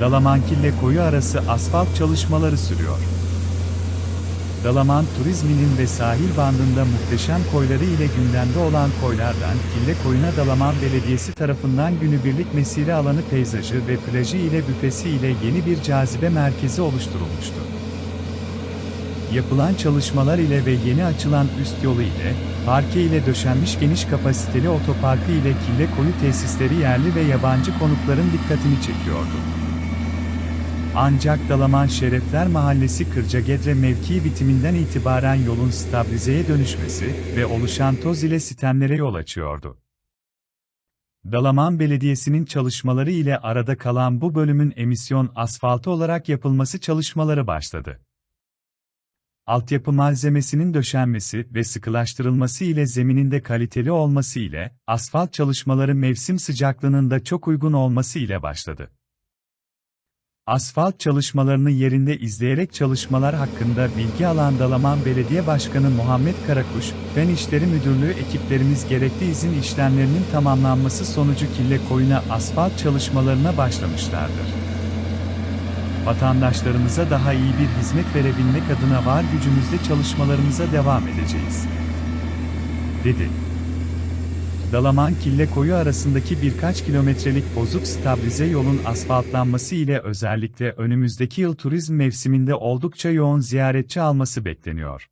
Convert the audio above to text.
Dalaman-Kille koyu arası asfalt çalışmaları sürüyor. Dalaman turizminin ve sahil bandında muhteşem koyları ile gündemde olan koylardan Kille Koyuna Dalaman Belediyesi tarafından günübirlik mesire alanı peyzajı ve plajı ile büfesi ile yeni bir cazibe merkezi oluşturulmuştu. Yapılan çalışmalar ile ve yeni açılan üst yolu ile, parke ile döşenmiş geniş kapasiteli otoparkı ile Kille Koyu tesisleri yerli ve yabancı konukların dikkatini çekiyordu. Ancak Dalaman Şerefler Mahallesi Kırcagedre mevkii bitiminden itibaren yolun stabilizeye dönüşmesi ve oluşan toz ile sistemlere yol açıyordu. Dalaman Belediyesi'nin çalışmaları ile arada kalan bu bölümün emisyon asfaltı olarak yapılması çalışmaları başladı. Altyapı malzemesinin döşenmesi ve sıkılaştırılması ile zemininde kaliteli olması ile asfalt çalışmaları mevsim sıcaklığının da çok uygun olması ile başladı. Asfalt çalışmalarını yerinde izleyerek çalışmalar hakkında bilgi alan Dalaman Belediye Başkanı Muhammed Karakuş, Fen İşleri Müdürlüğü ekiplerimiz gerekli izin işlemlerinin tamamlanması sonucu Kille Koyuna asfalt çalışmalarına başlamışlardır. Vatandaşlarımıza daha iyi bir hizmet verebilmek adına var gücümüzle çalışmalarımıza devam edeceğiz. Dedi. Dalaman Kille Koyu arasındaki birkaç kilometrelik bozuk stabilize yolun asfaltlanması ile özellikle önümüzdeki yıl turizm mevsiminde oldukça yoğun ziyaretçi alması bekleniyor.